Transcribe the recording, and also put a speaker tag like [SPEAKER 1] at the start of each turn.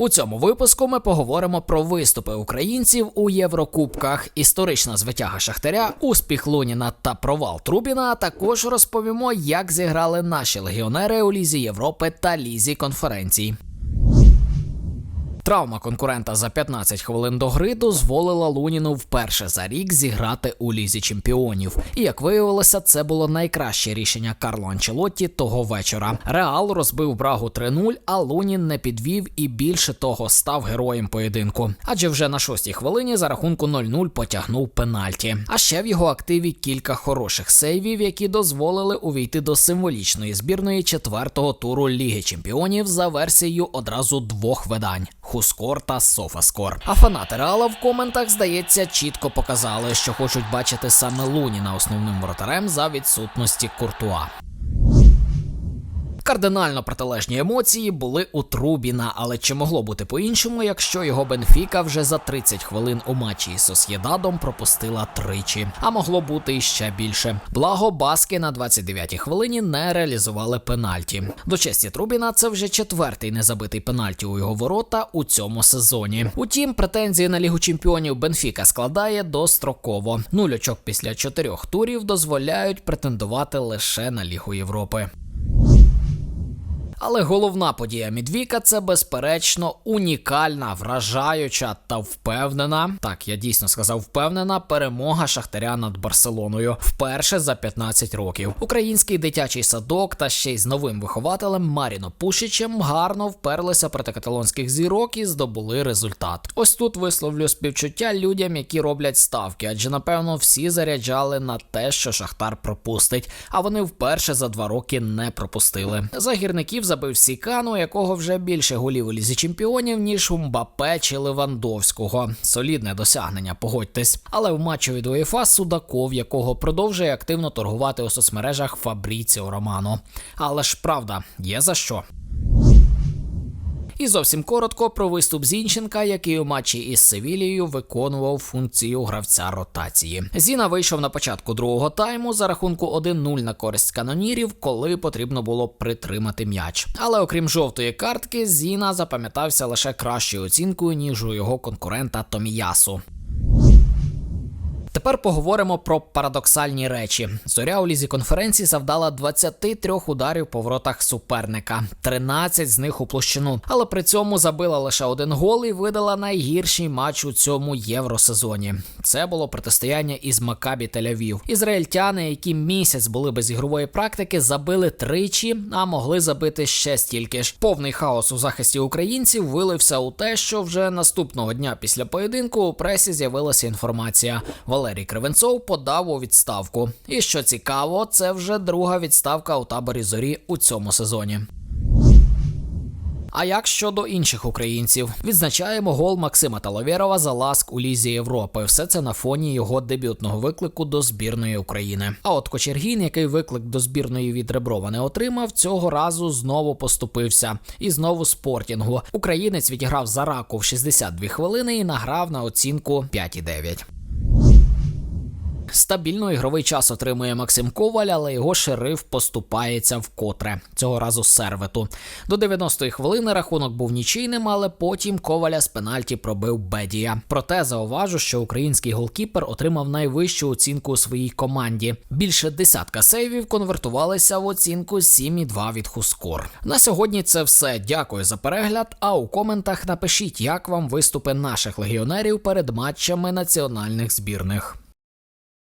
[SPEAKER 1] У цьому випуску ми поговоримо про виступи українців у Єврокубках, історична звитяга Шахтаря, успіх Луніна та провал Трубіна. А також розповімо, як зіграли наші легіонери у Лізі Європи та Лізі конференцій. Травма конкурента за 15 хвилин до гри дозволила Луніну вперше за рік зіграти у лізі чемпіонів. І як виявилося, це було найкраще рішення Карло Анчелотті того вечора. Реал розбив Брагу 3-0, а Лунін не підвів і більше того став героєм поєдинку. Адже вже на шостій хвилині за рахунку 0-0 потягнув пенальті. А ще в його активі кілька хороших сейвів, які дозволили увійти до символічної збірної четвертого туру Ліги Чемпіонів за версією одразу двох видань. Хускор та Софаскор. А фанати Реала в коментах, здається, чітко показали, що хочуть бачити саме Луніна основним воротарем за відсутності Куртуа. Кардинально протилежні емоції були у Трубіна, але чи могло бути по-іншому, якщо його Бенфіка вже за 30 хвилин у матчі із Сосєдадом пропустила тричі, а могло бути і ще більше. Благо Баски на 29-й хвилині не реалізували пенальті. До честі Трубіна це вже четвертий незабитий пенальті у його ворота у цьому сезоні. Утім, претензії на лігу чемпіонів Бенфіка складає достроково. Нуль після чотирьох турів дозволяють претендувати лише на Лігу Європи. Але головна подія Мідвіка це безперечно унікальна, вражаюча та впевнена. Так, я дійсно сказав, впевнена перемога Шахтаря над Барселоною вперше за 15 років. Український дитячий садок та ще й з новим вихователем Маріно Пушичем гарно вперлися проти каталонських зірок і здобули результат. Ось тут висловлю співчуття людям, які роблять ставки, адже напевно всі заряджали на те, що Шахтар пропустить, а вони вперше за два роки не пропустили. За гірників забив Сікану, якого вже більше голів у лізі чемпіонів, ніж у Мбапе чи Левандовського. Солідне досягнення, погодьтесь. Але в матчу від УЄФА Судаков, якого продовжує активно торгувати у соцмережах Фабріціо Романо. Але ж правда, є за що. І зовсім коротко про виступ Зінченка, який у матчі із Севілією виконував функцію гравця ротації. Зіна вийшов на початку другого тайму за рахунку 1-0 на користь канонірів, коли потрібно було притримати м'яч. Але окрім жовтої картки, Зіна запам'ятався лише кращою оцінкою ніж у його конкурента Томіясу. Тепер поговоримо про парадоксальні речі. Зоря у лізі конференції завдала 23 ударів по воротах суперника, 13 з них у площину. Але при цьому забила лише один гол і видала найгірший матч у цьому євросезоні. Це було протистояння із Макабі Тель-Авів. Ізраїльтяни, які місяць були без ігрової практики, забили тричі, а могли забити ще стільки ж. Повний хаос у захисті українців вилився у те, що вже наступного дня після поєдинку у пресі з'явилася інформація. Валерій Кривенцов подав у відставку. І що цікаво, це вже друга відставка у таборі зорі у цьому сезоні. А як щодо інших українців, відзначаємо гол Максима Таловєрова за ласк у Лізі Європи. Все це на фоні його дебютного виклику до збірної України. А от Кочергін, який виклик до збірної від Реброва не отримав, цього разу знову поступився. І знову спортінгу. Українець відіграв за раку в 62 хвилини і награв на оцінку 5,9. Стабільно ігровий час отримує Максим Коваль, але його шериф поступається вкотре цього разу сервету. До 90-ї хвилини рахунок був нічийним, але потім Коваля з пенальті пробив Бедія. Проте зауважу, що український голкіпер отримав найвищу оцінку у своїй команді. Більше десятка сейвів конвертувалися в оцінку 7,2 від Хускор. На сьогодні це все. Дякую за перегляд. А у коментах напишіть, як вам виступи наших легіонерів перед матчами національних збірних.